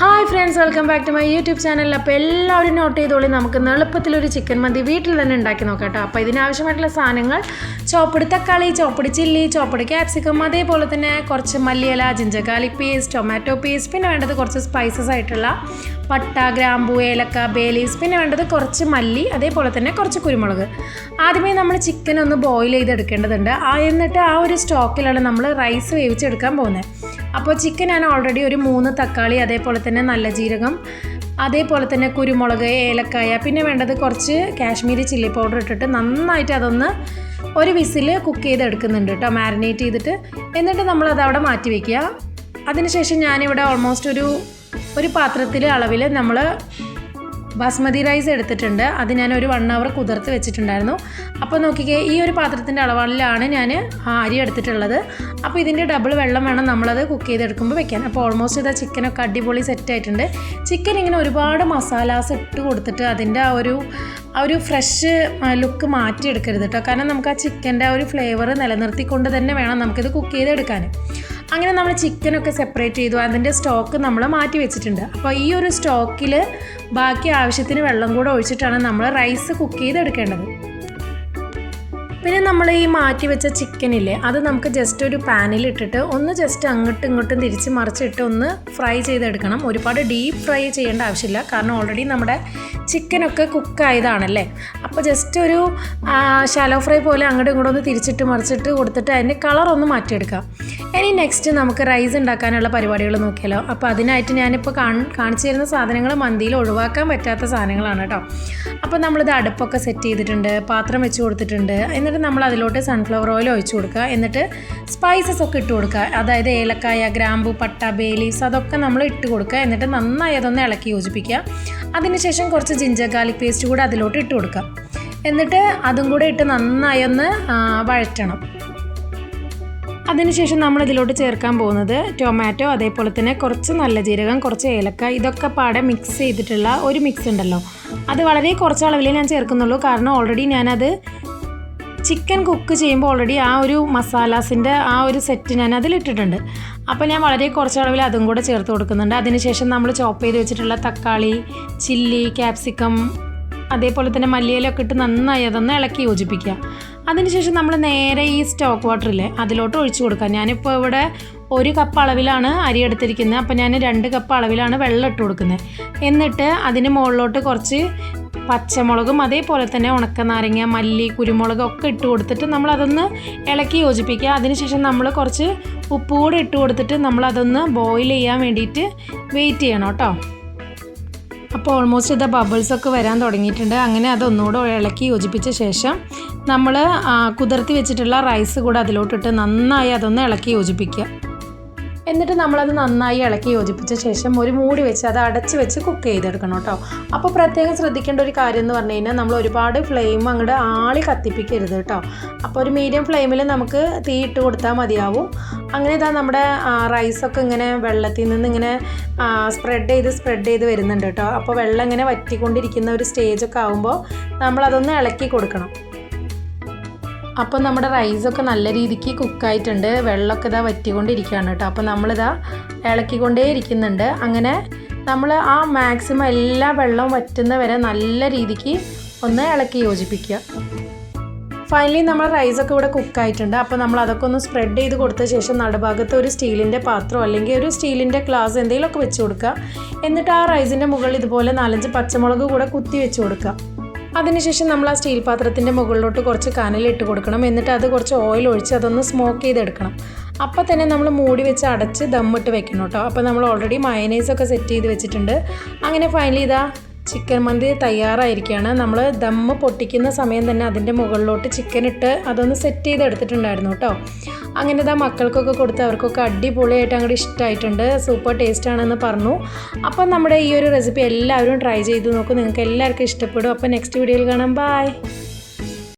Hi friends welcome back to my YouTube channel അപ്പോൾ എല്ലാവരും not ചെയ്തോളി. നമുക്ക് എളുപ്പത്തിലൊരു ചിക്കൻ മന്തി വീട്ടിൽ തന്നെ ഉണ്ടാക്കി നോക്കാം കേട്ടോ. അപ്പോൾ ഇതിനാവശ്യമായിട്ടുള്ള സാധനങ്ങൾ ചോപ്പടി തക്കാളി ചോപ്പടി ചില്ലി ചോപ്പടി ക്യാപ്സിക്കം അതേപോലെ തന്നെ കുറച്ച് മല്ലിയില ജിഞ്ചകാലി പേസ്റ്റ് ടൊമാറ്റോ പേസ്റ്റ് പിന്നെ വേണ്ടത് കുറച്ച് സ്പൈസസ് ആയിട്ടുള്ള പട്ട ഗ്രാമ്പു ഏലക്ക ബേലീസ് പിന്നെ വേണ്ടത് കുറച്ച് മല്ലി അതേപോലെ തന്നെ കുറച്ച് കുരുമുളക്. ആദ്യമേ നമ്മൾ ചിക്കൻ ഒന്ന് ബോയിൽ ചെയ്തെടുക്കേണ്ടതുണ്ട് ആ എന്നിട്ട് ആ ഒരു സ്റ്റോക്കിലാണ് നമ്മൾ റൈസ് വേവിച്ചെടുക്കാൻ പോകുന്നത്. അപ്പോൾ ചിക്കൻ ഞാൻ ഓൾറെഡി ഒരു മൂന്ന് തക്കാളി അതേപോലെ തന്നെ നല്ല ജീരകം അതേപോലെ തന്നെ കുരുമുളക് ഏലക്കായ പിന്നെ വേണ്ടത് കുറച്ച് കാശ്മീരി ചില്ലി പൗഡർ ഇട്ടിട്ട് നന്നായിട്ട് അതൊന്ന് ഒരു വിസിൽ കുക്ക് ചെയ്തെടുക്കുന്നുണ്ട് കേട്ടോ. മാരിനേറ്റ് ചെയ്തിട്ട്. എന്നിട്ട് നമ്മളത് അവിടെ മാറ്റി വയ്ക്കുക അതിനുശേഷം ഞാനിവിടെ ഓൾമോസ്റ്റ് ഒരു ഒരു പാത്രത്തിലെ അളവിൽ നമ്മൾ ബാസ്മതി റൈസ് എടുത്തിട്ടുണ്ട്. അത് ഞാൻ ഒരു വൺ അവർ കുതിർത്ത് വെച്ചിട്ടുണ്ടായിരുന്നു. അപ്പോൾ നോക്കിക്കേ ഈ ഒരു പാത്രത്തിന്റെ അളവിലാണ് ഞാൻ അരി എടുത്തിട്ടുള്ളത്. അപ്പോൾ ഇതിന്റെ ഡബിൾ വെള്ളം വേണം നമ്മളത് കുക്ക് ചെയ്തെടുക്കുമ്പോൾ വെക്കാൻ. അപ്പോൾ ഓൾമോസ്റ്റ് ഇതാ ചിക്കനൊക്കെ അടിപൊളി സെറ്റ് ആയിട്ടുണ്ട്. ചിക്കൻ ഇങ്ങനെ ഒരുപാട് മസാലാസ് ഇട്ട് കൊടുത്തിട്ട് അതിന്റെ ആ ഒരു ആ ഒരു ഫ്രഷ് ലുക്ക് മാറ്റിയെടുക്കരുത് കേട്ടോ കാരണം നമുക്ക് ആ ചിക്കന്റെ ആ ഒരു ഫ്ലേവർ നിലനിർത്തിക്കൊണ്ട് തന്നെ വേണം നമുക്കിത് കുക്ക് ചെയ്തെടുക്കാൻ അങ്ങനെ നമ്മൾ ചിക്കനൊക്കെ സെപ്പറേറ്റ് ചെയ്തു. അതിന്റെ സ്റ്റോക്ക് നമ്മൾ മാറ്റി വെച്ചിട്ടുണ്ട്. അപ്പോൾ ഈ ഒരു സ്റ്റോക്കിൽ ബാക്കി ആവശ്യത്തിന് വെള്ളം കൂടെ ഒഴിച്ചിട്ടാണ് നമ്മൾ റൈസ് കുക്ക് ചെയ്തെടുക്കേണ്ടത്. പിന്നെ നമ്മൾ ഈ മാറ്റി വെച്ച ചിക്കനില്ലേ അത് നമുക്ക് ജസ്റ്റ് ഒരു പാനിൽ ഇട്ടിട്ട് ഒന്ന് ജസ്റ്റ് അങ്ങോട്ടും ഇങ്ങോട്ടും തിരിച്ച് മറിച്ചിട്ട് ഒന്ന് ഫ്രൈ ചെയ്തെടുക്കണം. ഒരുപാട് ഡീപ്പ് ഫ്രൈ ചെയ്യേണ്ട ആവശ്യമില്ല. കാരണം ഓൾറെഡി നമ്മുടെ ചിക്കനൊക്കെ കുക്കായതാണല്ലേ അപ്പോൾ ജസ്റ്റ് ഒരു ഷാലോ ഫ്രൈ പോലെ അങ്ങോട്ടും ഇങ്ങോട്ടും ഒന്ന് തിരിച്ചിട്ട് മറിച്ചിട്ട് കൊടുത്തിട്ട് അതിന്റെ കളറൊന്ന് മാറ്റിയെടുക്കാം. ഇനി നെക്സ്റ്റ് നമുക്ക് റൈസ് ഉണ്ടാക്കാനുള്ള പരിപാടികൾ നോക്കിയാലോ. അപ്പോൾ അതിനായിട്ട് ഞാനിപ്പോൾ കാണിച്ചു തരുന്ന സാധനങ്ങൾ മന്തിയിൽ ഒഴിവാക്കാൻ പറ്റാത്ത സാധനങ്ങളാണ് കേട്ടോ. അപ്പോൾ നമ്മളിത് അടുപ്പൊക്കെ സെറ്റ് ചെയ്തിട്ടുണ്ട് പാത്രം വെച്ച് കൊടുത്തിട്ടുണ്ട്. എന്നിട്ട് നമ്മൾ അതിലോട്ട് സൺഫ്ലവർ ഓയിൽ ഒഴിച്ചു കൊടുക്കുക. എന്നിട്ട് സ്പൈസസ് ഒക്കെ ഇട്ട് കൊടുക്കുക. അതായത് ഏലക്കായ ഗ്രാമ്പു പട്ട ബേലീവ്സ് അതൊക്കെ നമ്മൾ ഇട്ട് കൊടുക്കുക. എന്നിട്ട് നന്നായി അതൊന്ന് ഇളക്കി യോജിപ്പിക്കുക. അതിനുശേഷം കുറച്ച് ജിഞ്ചർ ഗാർലിക് പേസ്റ്റ് കൂടെ അതിലോട്ട് ഇട്ട് കൊടുക്കുക. എന്നിട്ട് അതും കൂടെ ഇട്ട് നന്നായി ഒന്ന് വഴറ്റണം. അതിനുശേഷം നമ്മൾ ഇതിലോട്ട് ചേർക്കാൻ പോകുന്നത് ടൊമാറ്റോ അതേപോലെ തന്നെ കുറച്ച് നല്ല ജീരകം കുറച്ച് ഏലക്ക ഇതൊക്കെ പാടെ മിക്സ് ചെയ്തിട്ടുള്ള ഒരു മിക്സ് ഉണ്ടല്ലോ. അത് വളരെ കുറച്ച് അളവിലേ ഞാൻ ചേർക്കുന്നുള്ളൂ. കാരണം ഓൾറെഡി ഞാനത് ചിക്കൻ കുക്ക് ചെയ്യുമ്പോൾ ഓൾറെഡി ആ ഒരു മസാലാസിന്റെ ആ ഒരു സെറ്റ് ഞാൻ അതിലിട്ടിട്ടുണ്ട് അപ്പോൾ ഞാൻ വളരെ കുറച്ച് അളവിൽ അതും കൂടെ ചേർത്ത് കൊടുക്കുന്നുണ്ട്. അതിനുശേഷം നമ്മൾ ചോപ്പ് ചെയ്ത് വെച്ചിട്ടുള്ള തക്കാളി ചില്ലി ക്യാപ്സിക്കം അതേപോലെ തന്നെ മല്ലിയിലൊക്കെ ഇട്ട് നന്നായി അതൊന്ന് ഇളക്കി യോജിപ്പിക്കുക. അതിനുശേഷം നമ്മൾ നേരെ ഈ സ്റ്റോക്ക് വാട്ടറിൽ അതിലോട്ട് ഒഴിച്ചു കൊടുക്കുക. ഞാനിപ്പോൾ ഇവിടെ ഒരു കപ്പ് അളവിലാണ് അരി എടുത്തിരിക്കുന്നത്. അപ്പോൾ ഞാൻ രണ്ട് കപ്പ് അളവിലാണ് വെള്ളം ഇട്ട് കൊടുക്കുന്നത്. എന്നിട്ട് അതിന് മുകളിലോട്ട് കുറച്ച് പച്ചമുളകും അതേപോലെ തന്നെ ഉണക്ക നാരങ്ങ മല്ലി കുരുമുളക് ഒക്കെ ഇട്ട് കൊടുത്തിട്ട് നമ്മൾ അതൊന്ന് ഇളക്കി യോജിപ്പിക്കുക. അതിനുശേഷം നമ്മൾ കുറച്ച് ഉപ്പ് കൂടെ ഇട്ട് കൊടുത്തിട്ട് നമ്മൾ അതൊന്ന് ബോയിൽ ചെയ്യാൻ വേണ്ടിയിട്ട് വെയിറ്റ് ചെയ്യണം കേട്ടോ. അപ്പോൾ ഓൾമോസ്റ്റ് ഇത് ബബിൾസ് ഒക്കെ വരാൻ തുടങ്ങിയിട്ടുണ്ട്. അങ്ങനെ അതൊന്നുകൂടെ ഇളക്കി യോജിപ്പിച്ച ശേഷം നമ്മൾ കുതിർത്തി വെച്ചിട്ടുള്ള റൈസ് കൂടെ അതിലോട്ടിട്ട് നന്നായി അതൊന്ന് ഇളക്കി യോജിപ്പിക്കുക. എന്നിട്ട് നമ്മളത് നന്നായി ഇളക്കി യോജിപ്പിച്ച ശേഷം ഒരു മൂടി വെച്ച് അത് അടച്ച് വെച്ച് കുക്ക് ചെയ്തെടുക്കണം കേട്ടോ. അപ്പോൾ പ്രത്യേകം ശ്രദ്ധിക്കേണ്ട ഒരു കാര്യം എന്ന് പറഞ്ഞു കഴിഞ്ഞാൽ നമ്മൾ ഒരുപാട് ഫ്ലെയിം അങ്ങോട്ട് ആളി കത്തിപ്പിക്കരുത് കേട്ടോ. അപ്പോൾ ഒരു മീഡിയം ഫ്ലെയിമിൽ നമുക്ക് തീ ഇട്ട് കൊടുത്താൽ മതിയാവും. അങ്ങനെ ഇതാ നമ്മുടെ റൈസൊക്കെ ഇങ്ങനെ വെള്ളത്തിൽ നിന്ന് ഇങ്ങനെ സ്പ്രെഡ് ചെയ്ത് സ്പ്രെഡ് ചെയ്ത് വരുന്നുണ്ട് കേട്ടോ. അപ്പോൾ വെള്ളം ഇങ്ങനെ വറ്റിക്കൊണ്ടിരിക്കുന്ന ഒരു സ്റ്റേജൊക്കെ ആകുമ്പോൾ നമ്മളതൊന്ന് ഇളക്കി കൊടുക്കണം. അപ്പോൾ നമ്മുടെ റൈസൊക്കെ നല്ല രീതിക്ക് കുക്കായിട്ടുണ്ട് വെള്ളമൊക്കെ ഇതാ വറ്റിക്കൊണ്ടിരിക്കുകയാണ് കേട്ടോ. അപ്പോൾ നമ്മളിതാ ഇളക്കിക്കൊണ്ടേ ഇരിക്കുന്നുണ്ട്. അങ്ങനെ നമ്മൾ ആ മാക്സിമം എല്ലാ വെള്ളവും വറ്റുന്ന വരെ നല്ല രീതിക്ക് ഒന്ന് ഇളക്കി യോജിപ്പിക്കുക. ഫൈനലി നമ്മൾ റൈസൊക്കെ ഇവിടെ കുക്കായിട്ടുണ്ട് അപ്പോൾ നമ്മൾ അതൊക്കെ ഒന്ന് സ്പ്രെഡ് ചെയ്ത് കൊടുത്ത ശേഷം നടുഭാഗത്ത് ഒരു സ്റ്റീലിന്റെ പാത്രം അല്ലെങ്കിൽ ഒരു സ്റ്റീലിന്റെ ഗ്ലാസ് എന്തെങ്കിലുമൊക്കെ വെച്ച് കൊടുക്കുക. എന്നിട്ട് ആ റൈസിന്റെ മുകളിൽ ഇതുപോലെ നാലഞ്ച് പച്ചമുളക് കൂടെ കുത്തി വെച്ച് കൊടുക്കുക. അതിനുശേഷം നമ്മൾ ആ സ്റ്റീൽ പാത്രത്തിന്റെ മുകളിലോട്ട് കുറച്ച് കനലിട്ട് കൊടുക്കണം. എന്നിട്ട് അത് കുറച്ച് ഓയിൽ ഒഴിച്ച് അതൊന്ന് സ്മോക്ക് ചെയ്തെടുക്കണം. അപ്പോൾ തന്നെ നമ്മൾ മൂടി വെച്ച് അടച്ച് ദമ്മിട്ട് വെക്കണം കേട്ടോ. അപ്പോൾ നമ്മൾ ഓൾറെഡി മയനൈസൊക്കെ സെറ്റ് ചെയ്ത് വെച്ചിട്ടുണ്ട്. അങ്ങനെ ഫൈനലി ഇതാ ചിക്കൻ മന്തി തയ്യാറായിരിക്കുകയാണ്. നമ്മൾ ദമ്മ് പൊട്ടിക്കുന്ന സമയം തന്നെ അതിന്റെ മുകളിലോട്ട് ചിക്കൻ ഇട്ട് അതൊന്ന് സെറ്റ് ചെയ്ത് എടുത്തിട്ടുണ്ടായിരുന്നു കേട്ടോ. അങ്ങനെ ഇതാ മക്കൾക്കൊക്കെ കൊടുത്ത് അവർക്കൊക്കെ അടിപൊളിയായിട്ട് അങ്ങോട്ട് ഇഷ്ടമായിട്ടുണ്ട് സൂപ്പർ ടേസ്റ്റ് ആണെന്ന് പറഞ്ഞു. അപ്പം നമ്മുടെ ഈ ഒരു റെസിപ്പി എല്ലാവരും ട്രൈ ചെയ്ത് നോക്കും. നിങ്ങൾക്ക് എല്ലാവർക്കും ഇഷ്ടപ്പെടും. അപ്പോൾ നെക്സ്റ്റ് വീഡിയോയിൽ കാണാം. ബായ്